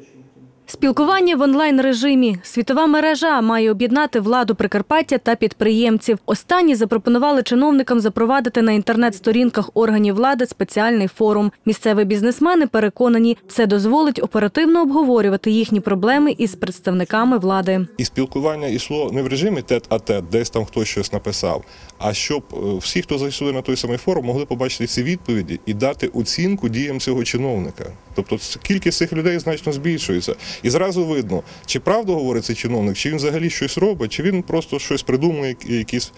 petition Спілкування в онлайн режимі. Світова мережа має об'єднати владу Прикарпаття та підприємців. Останні запропонували чиновникам запровадити на інтернет-сторінках органів влади спеціальний форум. Місцеві бізнесмени переконані, це дозволить оперативно обговорювати їхні проблеми із представниками влади. І спілкування йшло не в режимі тет-а-тет, десь там хтось щось написав, а щоб е, всі, хто зайшли на той самий форум, могли побачити ці відповіді і дати оцінку діям цього чиновника. Тобто кількість цих людей значно збільшується. І зразу видно, чи правду говорить цей чиновник, чи він взагалі щось робить, чи він просто щось придумує, які- якісь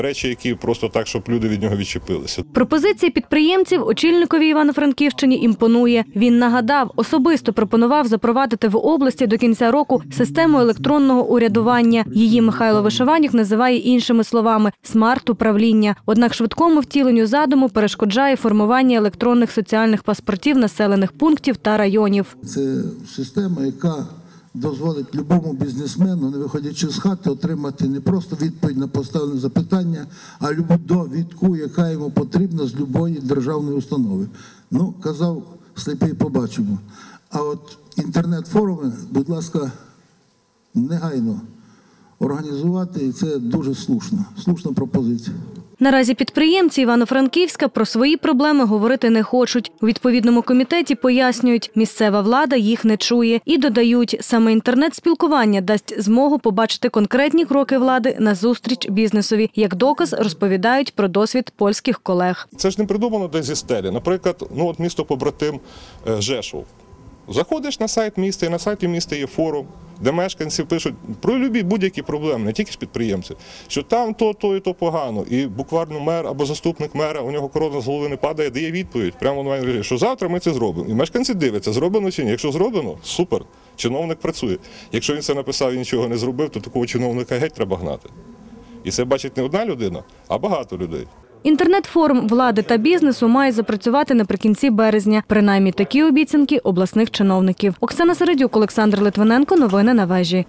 речі, які просто так, щоб люди від нього відчепилися. Пропозиція підприємців очільникові Івано-Франківщині імпонує. Він нагадав, особисто пропонував запровадити в області до кінця року систему електронного урядування. Її Михайло Вишиванік називає іншими словами смарт-управління. Однак швидкому втіленню задуму перешкоджає формування електронних соціальних паспортів населених пунктів та районів. Це система, яка дозволить любому бізнесмену, не виходячи з хати, отримати не просто відповідь на поставлене запитання, а любу довідку, яка йому потрібна з любої державної установи. Ну, казав сліпий, побачимо. А от інтернет-форуми, будь ласка, негайно організувати, і це дуже слушна, слушна пропозиція. Наразі підприємці Івано-Франківська про свої проблеми говорити не хочуть. У відповідному комітеті пояснюють, місцева влада їх не чує і додають, саме інтернет-спілкування дасть змогу побачити конкретні кроки влади на зустріч бізнесові. Як доказ розповідають про досвід польських колег. Це ж не придумано десь зі стелі. Наприклад, ну от місто побратим е, Жешов. Заходиш на сайт міста, і на сайті міста є форум, де мешканці пишуть про любі будь-які проблеми, не тільки з підприємців, що там то, то і то погано. І буквально мер або заступник мера, у нього корона з голови не падає, дає відповідь прямо онлайн що завтра ми це зробимо. І мешканці дивляться, зроблено чи ні. Якщо зроблено, супер. Чиновник працює. Якщо він це написав і нічого не зробив, то такого чиновника геть треба гнати. І це бачить не одна людина, а багато людей. Інтернет-форум влади та бізнесу має запрацювати наприкінці березня. Принаймні такі обіцянки обласних чиновників. Оксана Середюк, Олександр Литвиненко. Новини на вежі.